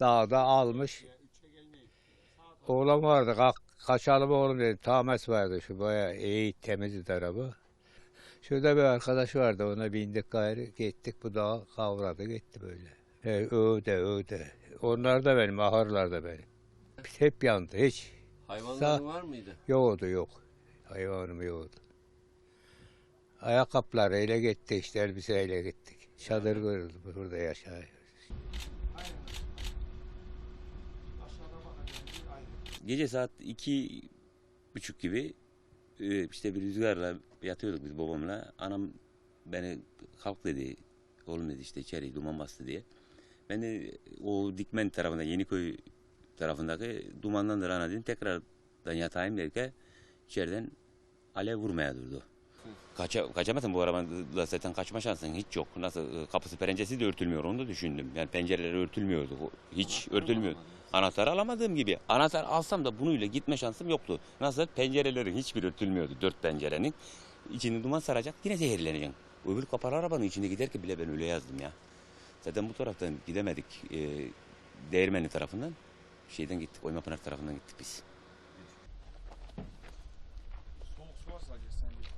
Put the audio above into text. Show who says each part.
Speaker 1: Dağda almış. Oğlan vardı. Kalk, kaçalım oğlum dedi. Tames vardı şu baya iyi temiz tarafı. Şurada bir arkadaş vardı. Ona bindik gayrı. Gittik bu dağı kavradı gitti böyle. E, öde öde. Onlar da benim. Ahırlar da benim. Hep yandı hiç.
Speaker 2: Hayvanların var mıydı?
Speaker 1: Yoktu yok. Hayvanım yoktu. Ayakkabılar ele gitti işte elbiseyle gittik. Çadır kuruldu burada yaşayıyoruz.
Speaker 3: Gece saat iki buçuk gibi e, işte bir rüzgarla yatıyorduk biz babamla. Anam beni kalk dedi. Oğlum dedi işte içeri duman bastı diye. Ben de o Dikmen tarafında Yeniköy tarafındaki dumandandır ana dedim. Tekrardan yatayım derken içeriden alev vurmaya durdu kaça, kaçamazsın bu arabanın zaten kaçma şansın hiç yok. Nasıl ıı, kapısı perencesi de örtülmüyor onu da düşündüm. Yani pencereleri örtülmüyordu. Hiç Anahtarı örtülmüyordu. Anahtarı alamadığım gibi. Anahtar alsam da bunuyla gitme şansım yoktu. Nasıl pencerelerin hiçbir örtülmüyordu dört pencerenin. İçini duman saracak yine zehirleneceksin. Öbür kapalı arabanın içinde giderken bile ben öyle yazdım ya. Zaten bu taraftan gidemedik. E, Değirmenli tarafından şeyden gittik. Oymapınar tarafından gittik biz. Soğuk su varsa sence?